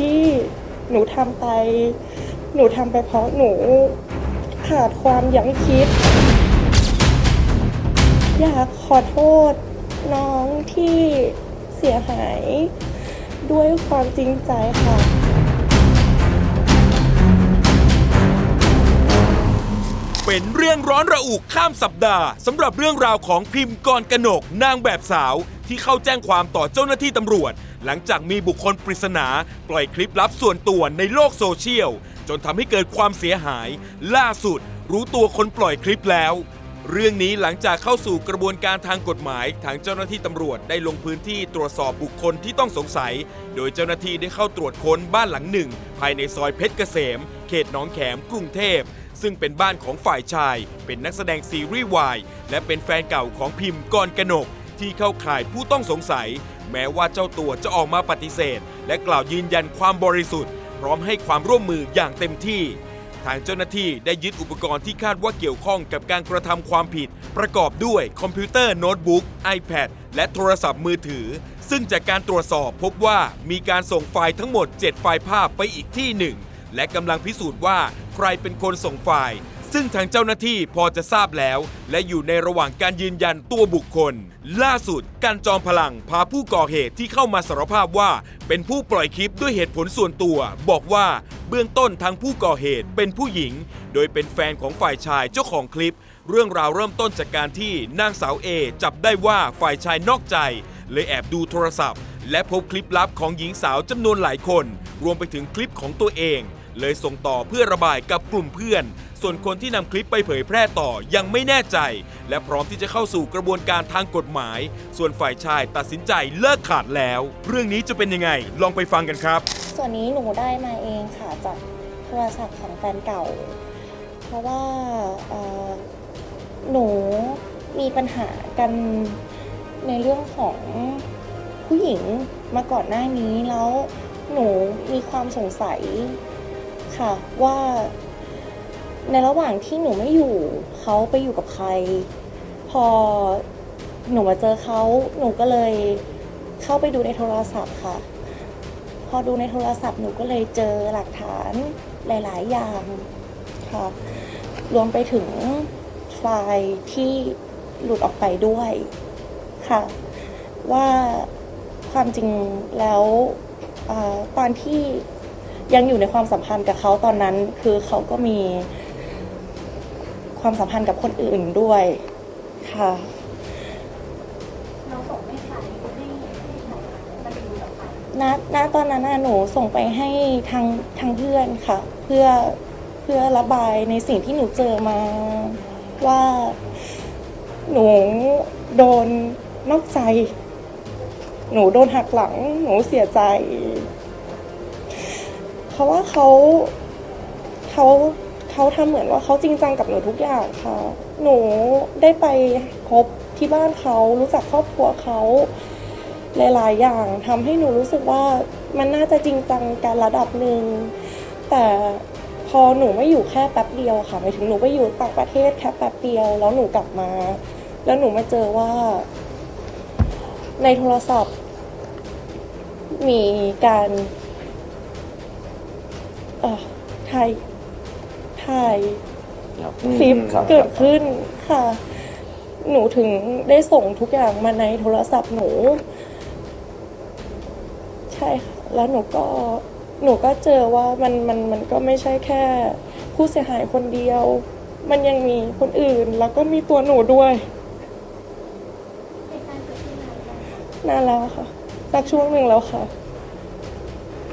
ที่หนูทำไป หนูทำไปเพราะหนูขาดความยั้งคิด อยากขอโทษน้องที่เสียหายด้วยความจริงใจค่ะ เป็นเรื่องร้อนระอุข้ามสัปดาห์สำหรับเรื่องราวของพิมพ์กรกนกนางแบบสาว ที่เข้าแจ้งความต่อเจ้าหน้าที่ตำรวจ หลังจากมีบุคคลปริศนา ปล่อยคลิปลับส่วนตัวในโลกโซเชียล จนทำให้เกิดความเสียหาย ล่าสุด รู้ตัวคนปล่อยคลิปแล้ว เรื่องนี้หลังจากเข้าสู่กระบวนการทางกฎหมาย ทางเจ้าหน้าที่ตำรวจได้ลงพื้นที่ตรวจสอบบุคคลที่ต้องสงสัย โดยเจ้าหน้าที่ได้เข้าตรวจค้นบ้านหลังหนึ่ง ภายในซอยเพชรเกษม เขตหนองแขมกรุงเทพซึ่งเป็นบ้านของฝ่ายชาย เป็นนักแสดงซีรีส์วายและเป็นแฟนเก่าของพิมพ์กรกนก ที่เข้าข่ายผู้ต้องสงสัย แม้ว่าเจ้าตัวจะออกมาปฏิเสธ และกล่าวยืนยันความบริสุทธิ์ พร้อมให้ความร่วมมืออย่างเต็มที่ ทางเจ้าหน้าที่ได้ยึดอุปกรณ์ที่คาดว่าเกี่ยวข้องกับการกระทำความผิด ประกอบด้วยคอมพิวเตอร์โน้ตบุ๊ก iPad และโทรศัพท์มือถือ ซึ่งจากการตรวจสอบพบว่ามีการส่งไฟล์ทั้งหมด 7 ไฟล์ภาพไปอีกที่หนึ่งและกำลังพิสูจน์ว่าใครเป็นคนส่งไฟล์ ซึ่งทางเจ้าหน้าที่พอจะทราบแล้ว และอยู่ในระหว่างการยืนยันตัวบุคคล ล่าสุดการจอมพลังพาผู้ก่อเหตุที่เข้ามาสารภาพว่า เป็นผู้ปล่อยคลิปด้วยเหตุผลส่วนตัว บอกว่าเบื้องต้นทางผู้ก่อเหตุเป็นผู้หญิง โดยเป็นแฟนของฝ่ายชายเจ้าของคลิป เรื่องราวเริ่มต้นจากการที่นางสาวเอจับได้ว่าฝ่ายชายนอกใจ เลยแอบดูโทรศัพท์ และพบคลิปลับของหญิงสาวจำนวนหลายคน รวมไปถึงคลิปของตัวเอง เลยส่งต่อเพื่อระบายกับกลุ่มเพื่อน ส่วนคนที่นำคลิปไปเผยแพร่ต่อยังไม่แน่ใจ และพร้อมที่จะเข้าสู่กระบวนการทางกฎหมาย ส่วนฝ่ายชายตัดสินใจเลิกขาดแล้ว เรื่องนี้จะเป็นยังไง ลองไปฟังกันครับ ส่วนนี้หนูได้มาเองค่ะจากโทรศัพท์ของแฟนเก่า เพราะว่าหนูมีปัญหากันในเรื่องของผู้หญิงมาก่อนหน้านี้แล้วหนูมีความสงสัยค่ะว่า ในระหว่างที่หนูไม่อยู่เขาไปอยู่กับใคร พอหนูมาเจอเขาหนูก็เลยเข้าไปดูในโทรศัพท์ค่ะ พอดูในโทรศัพท์หนูก็เลยเจอหลักฐานหลาย ๆ อย่างค่ะรวมไปถึงไฟล์ที่หลุดออกไปด้วยค่ะ ว่าความจริงแล้วอตอนที่ยังอยู่ในความสัมพันธ์กับเขาตอนนั้น คือเขาก็มี ความสัมพันธ์กับคนอื่นด้วยค่ะเราส่งให้ใครให้ให้ใครมาดูกับใครณณตอนนั้นน่ะหนูส่งไปให้ทางทางเพื่อนค่ะ เพื่อเพื่อระบายในสิ่งที่หนูเจอมาว่าหนูโดนนอกใจ หนูโดนหักหลัง หนูเสียใจ เพราะว่าเขาเขา เขาทำเหมือนว่าเขาจริงจังกับหนูทุกอย่างค่ะ หนูได้ไปพบที่บ้านเขารู้จักครอบครัวเขาหลายๆอย่างทำให้หนูรู้สึกว่ามันน่าจะจริงจังการระดับหนึ่งแต่พอหนูไม่อยู่แค่แป๊บเดียวค่ะหมายถึงหนูไปอยู่ต่างประเทศแค่แป๊บเดียว แล้วหนูกลับมา แล้วหนูมาเจอว่า ในโทรศัพท์ มีการเอ่อถ่าย ถ่ายคลิปครับเกิดขึ้นค่ะ หนูถึงได้ส่งทุกอย่างมาในโทรศัพท์หนู ใช่ค่ะ แล้วหนูก็หนูก็เจอว่ามันมันมันก็ไม่ใช่แค่ ผู้เสียหายคนเดียว มันยังมีคนอื่น แล้วก็มีตัวหนูด้วยเหตุการณ์เกิดขึ้นนานแล้วนานแล้วค่ะสักช่วงหนึ่งแล้วค่ะ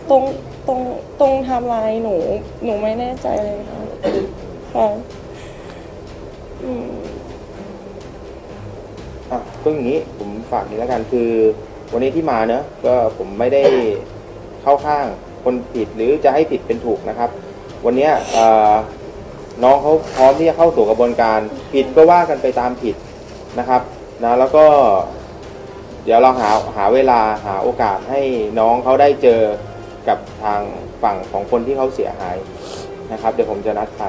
ตรงตรงตรงไทม์ไลน์หนู หนูไม่แน่ใจเลยค่ะ ค่ะอืมอะก็อย่างนี้ผมฝากนี้แล้วกันคือ วันนี้ที่มาเนอะก็ผมไม่ได้เข้าข้างคนผิดหรือจะให้ผิดเป็นถูกนะครับ วันเนี้ยเอ่อน้องเขาพร้อมที่จะเข้าสู่กระบวนการ ผิดก็ว่ากันไปตามผิดนะครับนะแล้วก็ เดี๋ยวเราหาหาเวลาหาโอกาสให้น้องเขาได้เจอกับทางฝั่งของคนที่เขาเสียหาย นะครับเดี๋ยวผมจะนัดใคร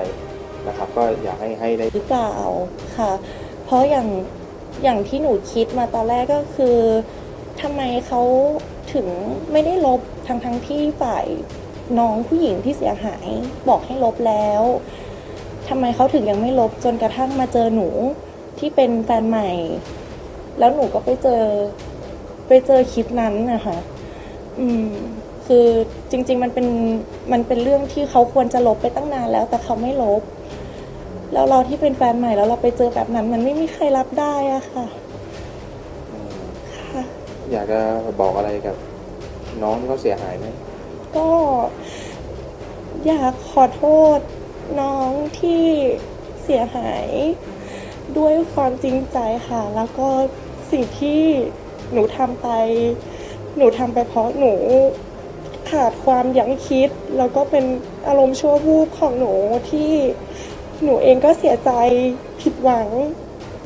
นะครับ ก็อยากให้ให้ได้ หรือเปล่าค่ะ เพราะอย่างอย่างที่หนูคิดมาตอนแรกก็คือทำไมเขาถึงไม่ได้ลบทั้งทั้งที่ฝ่ายน้องผู้หญิงที่เสียหายบอกให้ลบแล้วทำไมเขาถึงยังไม่ลบจนกระทั่งมาเจอหนูที่เป็นแฟนใหม่ แล้วหนูก็ไปเจอไปเจอคลิปนั้นนะคะอืม คือจริง ๆ มันเป็นมันเป็นเรื่องที่เขาควรจะลบไปตั้งนานแล้ว แต่เขาไม่ลบ แล้วเราที่เป็นแฟนใหม่แล้วเราไปเจอแบบนั้น มันไม่มีใครรับได้อะค่ะอืมค่ะ อยากจะบอกอะไรกับ น้องที่เขาเสียหายไหมก็ อยากขอโทษน้องที่เสียหาย ด้วยความจริงใจค่ะ แล้วก็สิ่งที่หนูทำไป หนูทำไปเพราะหนู ขาดความยั้งคิด แล้วก็เป็นอารมณ์ชั่ววูบของหนูที่หนูเองก็เสียใจผิดหวัง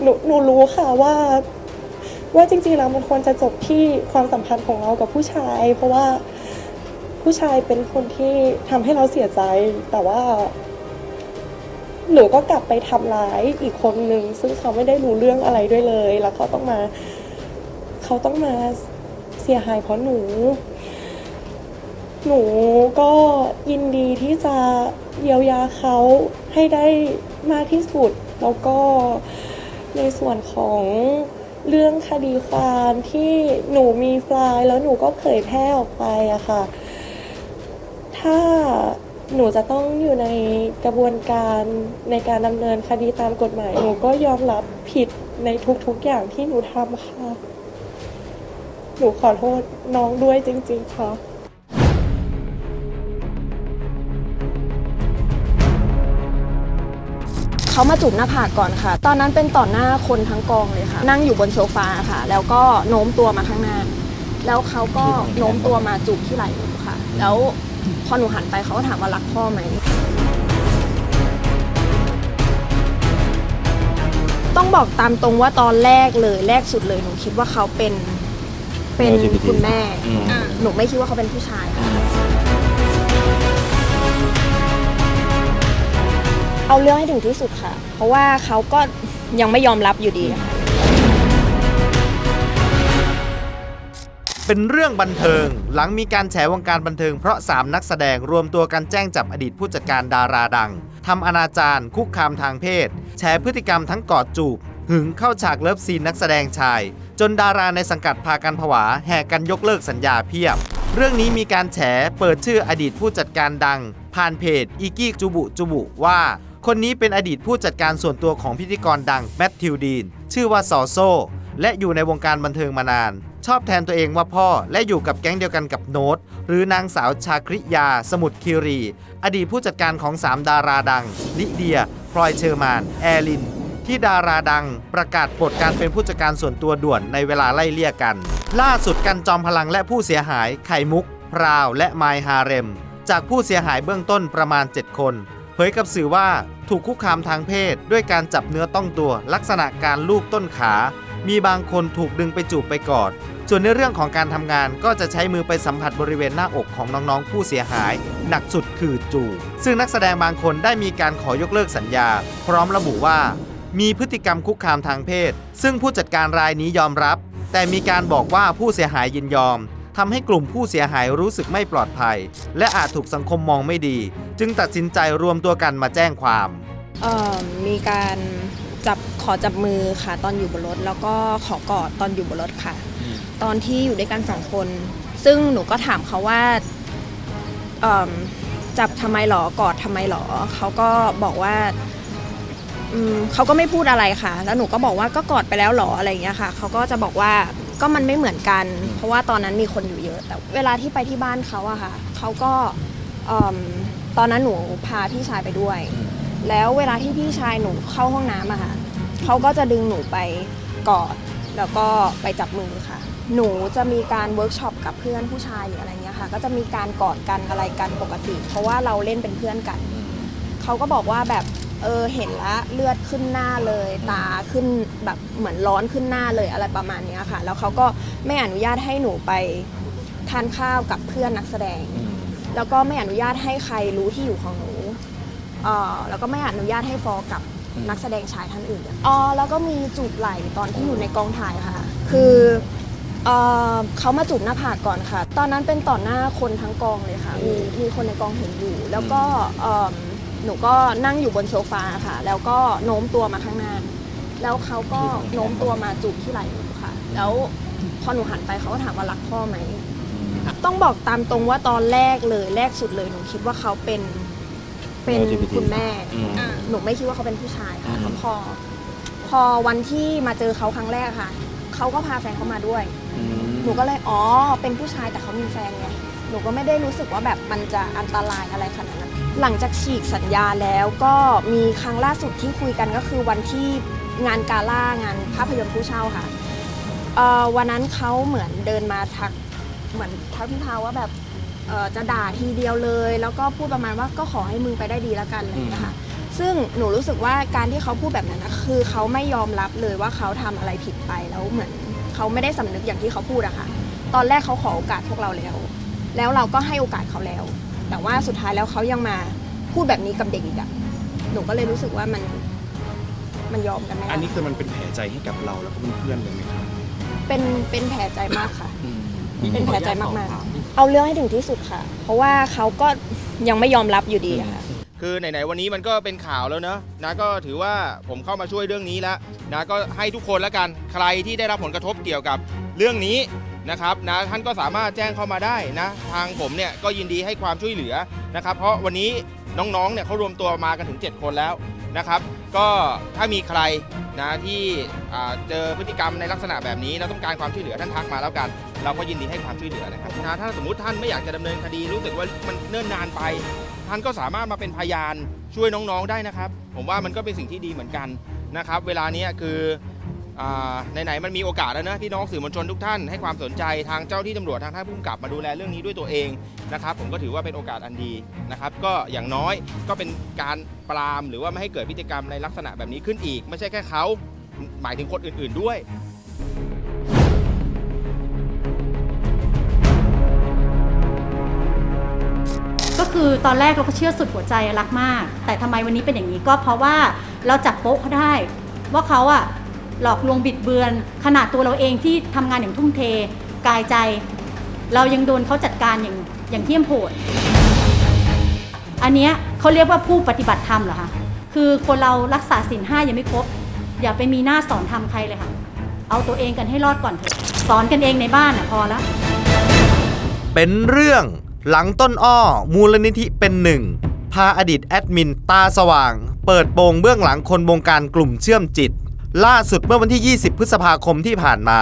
หนูหนูรู้ค่ะว่าว่าจริงๆแล้วมันควรจะจบที่ความสัมพันธ์ของเรากับผู้ชาย เพราะว่าผู้ชายเป็นคนที่ทำให้เราเสียใจ แต่ว่า หนูก็กลับไปทำร้ายอีกคนนึงซึ่งเขาไม่ได้รู้เรื่องอะไรด้วยเลย แล้วเขาต้องมา เขาต้องมาเสียหายเพราะหนู หนูก็ยินดีที่จะเยียวยาเขาให้ได้มากที่สุด แล้วก็ในส่วนของเรื่องคดีความที่หนูมีไฟล์แล้วหนูก็เผยแพร่ออกไปอะค่ะ ถ้าหนูจะต้องอยู่ในกระบวนการในการดำเนินคดีตามกฎหมาย หนูก็ยอมรับผิดในทุกๆอย่างที่หนูทำค่ะ หนูขอโทษน้องด้วยจริง ๆค่ะ เขามาจูบหน้าผากก่อนค่ะ ตอนนั้นเป็นต่อหน้าคนทั้งกองเลยค่ะ นั่งอยู่บนโซฟาค่ะ แล้วก็โน้มตัวมาข้างหน้า แล้วเขาก็โน้มตัวมาจูบที่ไหล่หนูค่ะ แล้วพอหนูหันไปเขาก็ถามว่ารักพ่อไหมต้องบอกตามตรงว่าตอนแรกเลยแรกสุดเลยหนูคิดว่าเขาเป็นเป็น LGBT คุณแม่ อืมอะหนูไม่คิดว่าเขาเป็นผู้ชายค่ะ เอาเรื่องให้ถึงที่สุดค่ะ เพราะว่าเขาก็ยังไม่ยอมรับอยู่ดีค่ะ เป็นเรื่องบันเทิง หลังมีการแฉวงการบันเทิงเพราะ 3 นักแสดงรวมตัวกันแจ้งจับอดีตผู้จัดการดาราดังทำอนาจารคุกคามทางเพศแฉพฤติกรรมทั้งกอดจูบ หึงเข้าฉากเลิฟซีนนักแสดงชาย จนดาราในสังกัดพากันผวา แห่กันยกเลิกสัญญาเพียบ เรื่องนี้มีการแฉเปิดชื่ออดีตผู้จัดการดัง ผ่านเพจ อีกี้จูบุจูบุว่า คนนี้เป็นอดีตผู้จัดการส่วนตัวของพิธีกรดังแมทธิวดีน ชื่อว่าซอโซ และอยู่ในวงการบันเทิงมานาน ชอบแทนตัวเองว่าพ่อและอยู่กับแก๊งเดียวกันกับโน้ต หรือนางสาวชาคริยา สมุทรคีรี อดีตผู้จัดการของ 3 ดาราดัง ลิเดีย พลอยเชอร์มาน แอลิน ที่ดาราดัง ประกาศปลดการเป็นผู้จัดการส่วนตัวด่วนในเวลาไล่เลี่ยกัน ล่าสุดกันจอมพลังและผู้เสียหายไข่มุก พราว และไมฮาเร็ม จากผู้เสียหายเบื้องต้นประมาณ 7 คน เผยกับสื่อว่าถูกคุกคามทางเพศ ด้วยการจับเนื้อต้องตัวลักษณะการลูบต้นขา มีบางคนถูกดึงไปจูบไปกอด ส่วนในเรื่องของการทำงานก็จะใช้มือไปสัมผัสบริเวณหน้าอกของน้องๆ ผู้เสียหาย หนักสุดคือจูบซึ่งนักแสดงบางคนได้มีการขอยกเลิกสัญญา พร้อมระบุว่า มีพฤติกรรมคุกคามทางเพศ ซึ่งผู้จัดการรายนี้ยอมรับ แต่มีการบอกว่าผู้เสียหายยินยอม ทำให้กลุ่มผู้เสียหายรู้สึกไม่ปลอดภัย และอาจถูกสังคมมองไม่ดี จึงตัดสินใจรวมตัวกันมาแจ้งความเอ่อมีการจับขอจับมือค่ะตอนอยู่บนรถ แล้วก็ขอกอดตอนอยู่บนรถค่ะ ตอนที่อยู่ด้วยกันสองคน ซึ่งหนูก็ถามเขาว่าเอิ่มจับทำไมหรอกอดทำไมหรอเขาก็บอกว่าอืมเขาก็ไม่พูดอะไรค่ะ แล้วหนูก็บอกว่าก็กอดไปแล้วหรออะไรอย่างเงี้ยค่ะเขาก็จะบอกว่า ก็มันไม่เหมือนกัน เพราะว่าตอนนั้นมีคนอยู่เยอะ แต่เวลาที่ไปที่บ้านเขาอะค่ะเขาก็เอิ่มตอนนั้นหนูพาพี่ชายไปด้วย แล้วเวลาที่พี่ชายหนูเข้าห้องน้ำอะค่ะเขาก็จะดึงหนูไปกอดแล้วก็ไปจับมือค่ะ หนูจะมีการเวิร์กช็อปกับเพื่อนผู้ชายหรืออะไรเงี้ยค่ะ ก็จะมีการกอดกันอะไรกันปกติ เพราะว่าเราเล่นเป็นเพื่อนกัน เขาก็บอกว่าแบบ เออเห็นละเลือดขึ้นหน้าเลย ตาขึ้นแบบเหมือนร้อนขึ้นหน้าเลยอะไรประมาณเนี้ยค่ะ แล้วเขาก็ไม่อนุญาตให้หนูไปทานข้าวกับเพื่อนนักแสดง แล้วก็ไม่อนุญาตให้ใครรู้ที่อยู่ของหนูเอ่อแล้วก็ไม่อนุญาตให้ฟอกับนักแสดงชายท่านอื่นอ๋อแล้วก็มีจูบไหล่ตอนที่อยู่ในกองถ่ายค่ะ คือเอ่อเขามาจูบหน้าผากก่อนค่ะ ตอนนั้นเป็นต่อหน้าคนทั้งกองเลยค่ะ มีมีคนในกองเห็นอยู่ แล้วก็เอิ่ม หนูก็นั่งอยู่บนโซฟาค่ะ แล้วก็โน้มตัวมาข้างหน้า แล้วเขาก็โน้มตัวมาจูบที่ไหล่หนูค่ะ แล้วพอหนูหันไปเขาก็ถามว่ารักพ่อไหม ต้องบอกตามตรงว่าตอนแรกเลยแรกสุดเลยหนูคิดว่าเขาเป็นเป็น LGBT คุณแม่ อืมอ่าหนูไม่คิดว่าเขาเป็นผู้ชายค่ะอืม พอ พอวันที่มาเจอเขาครั้งแรกค่ะ เขาก็พาแฟนเขามาด้วยหนูก็เลย อ๋อ เป็นผู้ชายแต่เขามีแฟนไง หนูก็ไม่ได้รู้สึกว่าแบบมันจะอันตรายอะไรขนาดนั้น หลังจากฉีกสัญญาแล้วก็มีครั้งล่าสุดที่คุยกันก็คือวันที่งานกาล่างานภาพยนตร์ผู้เช่าค่ะเอ่อวันนั้นเขาเหมือนเดินมาทักเหมือนทักพี่พาวว่าแบบเอ่อจะด่าทีเดียวเลย แล้วก็พูดประมาณว่าก็ขอให้มึงไปได้ดีแล้วกันอะไรอย่างเงี้ยค่ะซึ่งหนูรู้สึกว่าการที่เขาพูดแบบนั้นนะคือเขาไม่ยอมรับเลยว่าเขาทำอะไรผิดไปแล้วเหมือนเขาไม่ได้สำนึกอย่างที่เขาพูดอะค่ะ ตอนแรกเขาขอโอกาสพวกเราแล้ว แล้วเราก็ให้โอกาสเขาแล้ว แต่ว่าสุดท้ายแล้วเขายังมาพูดแบบนี้กับเด็กอีกอะหนูก็เลยรู้สึกว่ามันมันยอมกันไม่ได้อันนี้คือมันเป็นแผลใจให้กับเราแล้วก็เพื่อนๆเลยไหมครับเป็นเป็นแผลใจมากค่ะ เป็นแผลใจมากๆ เอาเรื่องให้ถึงที่สุดค่ะ เพราะว่าเขาก็ยังไม่ยอมรับอยู่ดีอะค่ะ คือไหนๆวันนี้มันก็เป็นข่าวแล้วเนอะนะก็ถือว่าผมเข้ามาช่วยเรื่องนี้แล้วนะก็ให้ทุกคนแล้วกันใครที่ได้รับผลกระทบเกี่ยวกับเรื่องนี้ นะครับนะท่านก็สามารถแจ้งเข้ามาได้นะ ทางผมเนี่ยก็ยินดีให้ความช่วยเหลือนะครับ เพราะวันนี้น้องๆเนี่ยเขารวมตัวมากันถึง 7 คนแล้วนะครับ ก็ถ้ามีใครนะที่เจอพฤติกรรมในลักษณะแบบนี้แล้วต้องการความช่วยเหลือท่านทักมาแล้วกัน เราก็ยินดีให้ความช่วยเหลือนะครับนะถ้าสมมติท่านไม่อยากจะดำเนินคดีรู้สึกว่ามันเนิ่นนานไป ท่านก็สามารถมาเป็นพยานช่วยน้องๆได้นะครับ ผมว่ามันก็เป็นสิ่งที่ดีเหมือนกันนะครับ เวลานี้คือ ไหนๆมันมีโอกาสแล้วนะพี่น้องสื่อมวลชนทุกท่านให้ความสนใจทางเจ้าที่ตำรวจทางท่านผู้กำกับมาดูแลเรื่องนี้ด้วยตัวเองนะครับผมก็ถือว่าเป็นโอกาสอันดีนะครับ ก็อย่างน้อยก็เป็นการปรามหรือว่าไม่ให้เกิดพฤติกรรมในลักษณะแบบนี้ขึ้นอีก ไม่ใช่แค่เขาหมายถึงคนอื่น ๆด้วยก็คือตอนแรกเราก็เชื่อสุดหัวใจรักมาก แต่ทำไมวันนี้เป็นอย่างนี้ก็เพราะว่าเราจับโป๊ะเขาได้ ว่าเขาอะ หลอกลวงบิดเบือน ขนาดตัวเราเองที่ทำงานอย่างทุ่มเทกายใจ เรายังโดนเขาจัดการอย่างอย่างเที่ยมโหดอันเนี้ยเขาเรียกว่าผู้ปฏิบัติธรรมเหรอคะคือคนเรารักษาศีลห้ายังไม่ครบ อย่าไปมีหน้าสอนทำใครเลยค่ะ เอาตัวเองกันให้รอดก่อนเถอะสอนกันเองในบ้านอะพอละ เป็นเรื่องหลังต้นอ้อ มูลนิธิเป็นหนึ่ง พาอดีตแอดมินตาสว่าง เปิดโปงเบื้องหลังคนบงการกลุ่มเชื่อมจิต ล่าสุดเมื่อวันที่ 20 พฤษภาคมที่ผ่านมา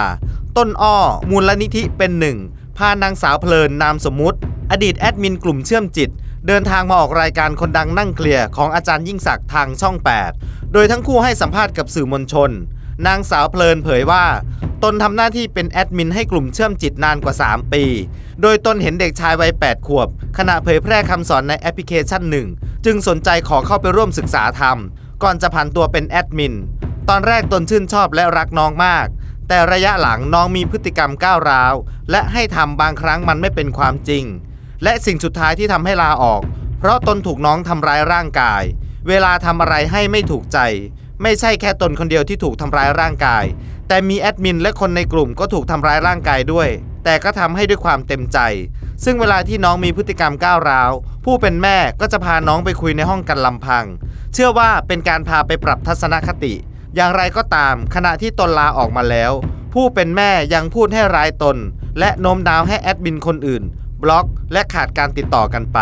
ต้นอ้อ มูลนิธิเป็นหนึ่งพานางสาวเพลินนามสมมุติ อดีตแอดมินกลุ่มเชื่อมจิต เดินทางมาออกรายการคนดังนั่งเคลียร์ของอาจารย์ยิ่งศักดิ์ทางช่อง 8 โดยทั้งคู่ให้สัมภาษณ์กับสื่อมวลชน นางสาวเพลินเผยว่า ตนทำหน้าที่เป็นแอดมินให้กลุ่มเชื่อมจิตนานกว่า 3 ปี โดยตนเห็นเด็กชายวัย 8 ขวบ ขณะเผยแพร่คำสอนในแอปพลิเคชันหนึ่งจึงสนใจขอเข้าไปร่วมศึกษาธรรมก่อนจะผันตัวเป็นแอดมิน ตอนแรกตนชื่นชอบและรักน้องมาก แต่ระยะหลังน้องมีพฤติกรรมก้าวร้าว และให้ทำบางครั้งมันไม่เป็นความจริง และสิ่งสุดท้ายที่ทำให้ลาออก เพราะตนถูกน้องทำร้ายร่างกาย เวลาทำอะไรให้ไม่ถูกใจ ไม่ใช่แค่ตนคนเดียวที่ถูกทำร้ายร่างกาย แต่มีแอดมินและคนในกลุ่มก็ถูกทำร้ายร่างกายด้วย แต่ก็ทำให้ด้วยความเต็มใจ ซึ่งเวลาที่น้องมีพฤติกรรมก้าวร้าว ผู้เป็นแม่ก็จะพาน้องไปคุยในห้องกันลำพัง เชื่อว่าเป็นการพาไปปรับทัศนคติ อย่างไรก็ตาม ขณะที่ตนลาออกมาแล้ว ผู้เป็นแม่ยังพูดให้ร้ายตน และโน้มน้าวให้แอดมินคนอื่น บล็อก และขาดการติดต่อกันไป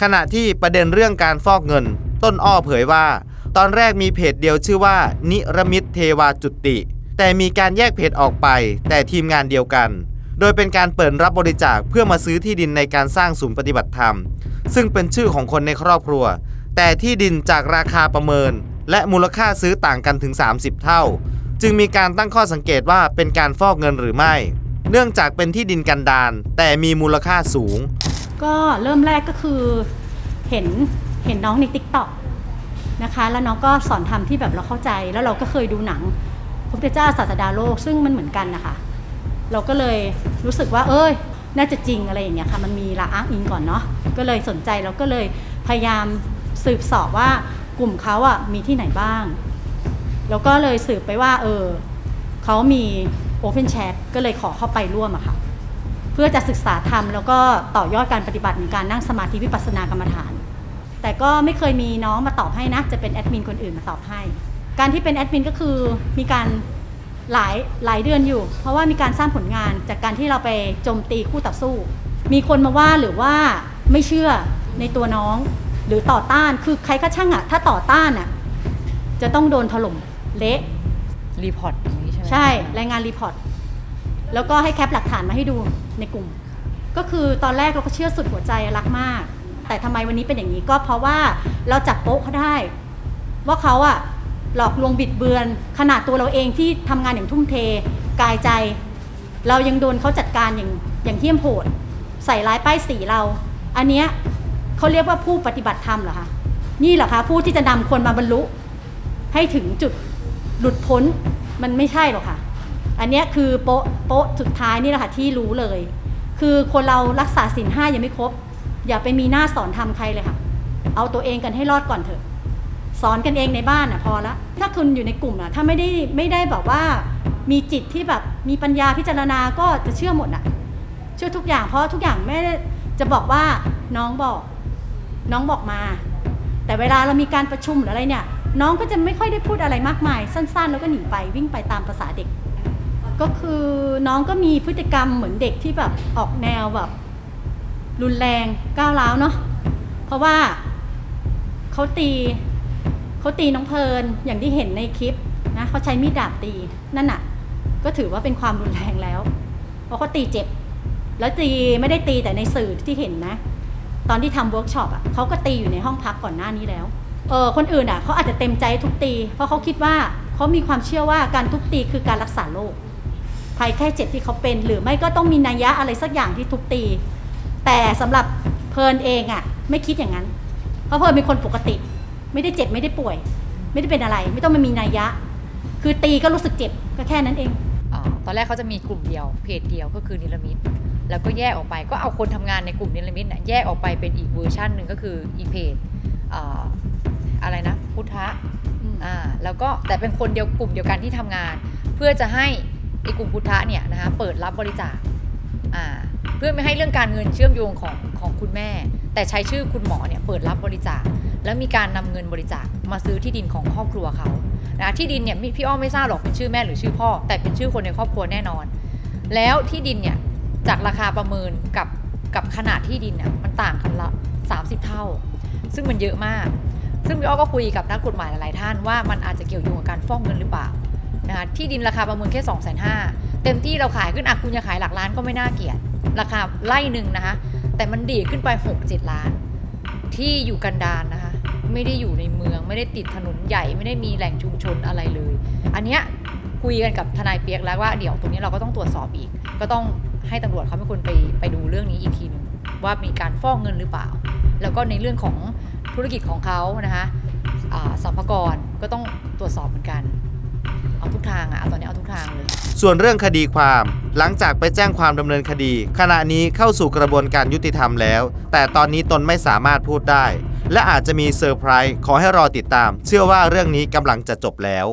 ขณะที่ประเด็นเรื่องการฟอกเงิน ต้นอ้อเผยว่า ตอนแรกมีเพจเดียวชื่อว่า นิรมิตเทวาจุติ แต่มีการแยกเพจออกไป แต่ทีมงานเดียวกัน โดยเป็นการเปิดรับบริจาคเพื่อมาซื้อที่ดินในการสร้างศูนย์ปฏิบัติธรรม ซึ่งเป็นชื่อของคนในครอบครัว แต่ที่ดินจากราคาประเมิน และมูลค่าซื้อต่างกันถึง 30 เท่า จึงมีการตั้งข้อสังเกตว่าเป็นการฟอกเงินหรือไม่ เนื่องจากเป็นที่ดินกันดารแต่มีมูลค่าสูง ก็เริ่มแรกก็คือเห็นเห็นน้องในติ๊กต็อกนะคะแล้วน้องก็สอนทำที่แบบเราเข้าใจแล้วเราก็เคยดูหนังพระพุทธเจ้าศาสดาโลกซึ่งมันเหมือนกันนะคะเราก็เลยรู้สึกว่า เอ้ย น่าจะจริงอะไรอย่างเงี้ยค่ะ มันมีละอ้างอิงก่อนเนาะก็เลยสนใจเราก็เลยพยายามสืบสอบว่า กลุ่มเขาอะมีที่ไหนบ้าง แล้วก็เลยสืบไปว่า เออเขามี Open Chat ก็เลยขอเข้าไปร่วมอะค่ะ เพื่อจะศึกษาธรรมแล้วก็ต่อยอดการปฏิบัติในการนั่งสมาธิวิปัสสนากรรมฐาน แต่ก็ไม่เคยมีน้องมาตอบให้นะ จะเป็นแอดมินคนอื่นมาตอบให้ การที่เป็นแอดมินก็คือมีการหลายหลายเดือนอยู่ เพราะว่ามีการสร้างผลงานจากการที่เราไปโจมตีคู่ต่อสู้ มีคนมาว่าหรือว่าไม่เชื่อในตัวน้อง หรือต่อต้านคือใครก็ช่างอะถ้าต่อต้านอะจะต้องโดนถล่มเละรีพอร์ตอย่างนี้ใช่ไหมใช่รายงานรีพอร์ตแล้วก็ให้แคปหลักฐานมาให้ดูในกลุ่ม ก็คือตอนแรกเราก็เชื่อสุดหัวใจรักมาก แต่ทำไมวันนี้เป็นอย่างนี้ก็เพราะว่าเราจับโป๊ะเขาได้ ว่าเขาอะหลอกลวงบิดเบือน ขนาดตัวเราเองที่ทำงานอย่างทุ่มเทกายใจ เรายังโดนเขาจัดการอย่างอย่างเที่ยมโหด ใส่ร้ายป้ายสีเรา อันเนี้ย เขาเรียกว่าผู้ปฏิบัติธรรมเหรอคะนี่เหรอคะผู้ที่จะนำคนมาบรรลุ ให้ถึงจุดหลุดพ้นมันไม่ใช่หรอกค่ะ อันนี้คือโป๊ะโป๊ะสุดท้ายนี่แหละค่ะที่รู้เลย คือคนเรารักษาศีลห้ายังไม่ครบ อย่าไปมีหน้าสอนทำใครเลยค่ะ เอาตัวเองกันให้รอดก่อนเถอะ สอนกันเองในบ้านอะพอละถ้าคุณอยู่ในกลุ่มอะถ้าไม่ได้ไม่ได้แบบว่ามีจิตที่แบบมีปัญญาพิจารณาก็จะเชื่อหมดอะ เชื่อทุกอย่างเพราะทุกอย่างไม่จะบอกว่าน้องบอก น้องบอกมา แต่เวลาเรามีการประชุมหรืออะไรเนี่ย น้องก็จะไม่ค่อยได้พูดอะไรมากมาย สั้นๆ แล้วก็หนีไปวิ่งไปตามภาษาเด็ก ก็คือน้องก็มีพฤติกรรมเหมือนเด็กที่แบบออกแนวแบบ รุนแรงก้าวร้าวเนาะเพราะว่าเขาตีเขาตีน้องเพลินอย่างที่เห็นในคลิปนะเขาใช้มีดดาบตีนั่นน่ะก็ถือว่าเป็นความรุนแรงแล้ว เพราะเขาตีเจ็บ แล้วตีไม่ได้ตีแต่ในสื่อที่เห็นนะ ตอนที่ทำเวิร์กช็อปอะเขาก็ตีอยู่ในห้องพักก่อนหน้านี้แล้วเออคนอื่นอะเขาอาจจะเต็มใจทุบตี เพราะเขาคิดว่าเขามีความเชื่อว่าการทุบตีคือการรักษาโรคภัยแค่เจ็บที่เขาเป็น หรือไม่ก็ต้องมีนัยยะอะไรสักอย่างที่ทุบตี แต่สำหรับเพลินเองอะ ไม่คิดอย่างนั้น เพราะเพลินเป็นคนปกติ ไม่ได้เจ็บไม่ได้ป่วย ไม่ได้เป็นอะไร ไม่ต้องมามีนัยยะ คือตีก็รู้สึกเจ็บก็แค่นั้นเอง ตอนแรกเขาจะมีกลุ่มเดียวเพจเดียวก็คือนิลมิตแล้วก็แยกออกไปก็เอาคนทำงานในกลุ่มนิลมิตน่ะแยกออกไปเป็นอีกเวอร์ชันหนึ่งก็คืออีกเพจอ่าอะไรนะ พุทธะอืมอ่าแล้วก็แต่เป็นคนเดียวกลุ่มเดียวกันที่ทำงาน เพื่อจะให้ไอ้กลุ่มพุทธะเนี่ยนะคะเปิดรับบริจาคอ่าเพื่อไม่ให้เรื่องการเงินเชื่อมโยงของของคุณแม่ แต่ใช้ชื่อคุณหมอเนี่ยเปิดรับบริจาค แล้วมีการนำเงินบริจาคมาซื้อที่ดินของครอบครัวเขา นะที่ดินเนี่ยพี่อ้อมไม่ทราบหรอกเป็นชื่อแม่หรือชื่อพ่อ แต่เป็นชื่อคนในครอบครัวแน่นอน แล้วที่ดินเนี่ยจากราคาประเมินกับกับขนาดที่ดินเนี่ยมันต่างกันละ 30 เท่า ซึ่งมันเยอะมาก ซึ่งพี่อ้อก็คุยกับนักกฎหมายหลาย ๆ ท่านว่ามันอาจจะเกี่ยวโยงกับการฟ้องเงินหรือเปล่านะคะที่ดินราคาประเมินแค่ 2 5 0 0 0เต็มที่เราขายขึ้นอะคุณจะขายหลักล้านก็ไม่น่าเกลียดราคาไล่หนึ่งนะคะแต่มันดีขึ้นไป 6-7 ล้าน ที่อยู่กันดารนะคะ ไม่ได้อยู่ในเมือง ไม่ได้ติดถนนใหญ่ไม่ได้มีแหล่งชุมชนอะไรเลย อันเนี้ยคุยกันกับทนายเปียกแล้วว่าเดี๋ยวตรงนี้เราก็ต้องตรวจสอบอีก ก็ต้องให้ตำรวจเขาเป็นคนไปไปดูเรื่องนี้อีกทีหนึงว่ามีการฟอกเงินหรือเปล่า แล้วก็ในเรื่องของธุรกิจของเขานะคะอ่าสัมภาระก็ต้องตรวจสอบเหมือนกัน เอาทุกทางอะเอาตอนนี้เอาทุกทางเลย ส่วนเรื่องคดีความ หลังจากไปแจ้งความดำเนินคดี ขณะนี้เข้าสู่กระบวนการยุติธรรมแล้ว แต่ตอนนี้ตนไม่สามารถพูดได้ และอาจจะมีเซอร์ไพรส์ขอให้รอติดตาม เชื่อว่าเรื่องนี้กำลังจะจบแล้ว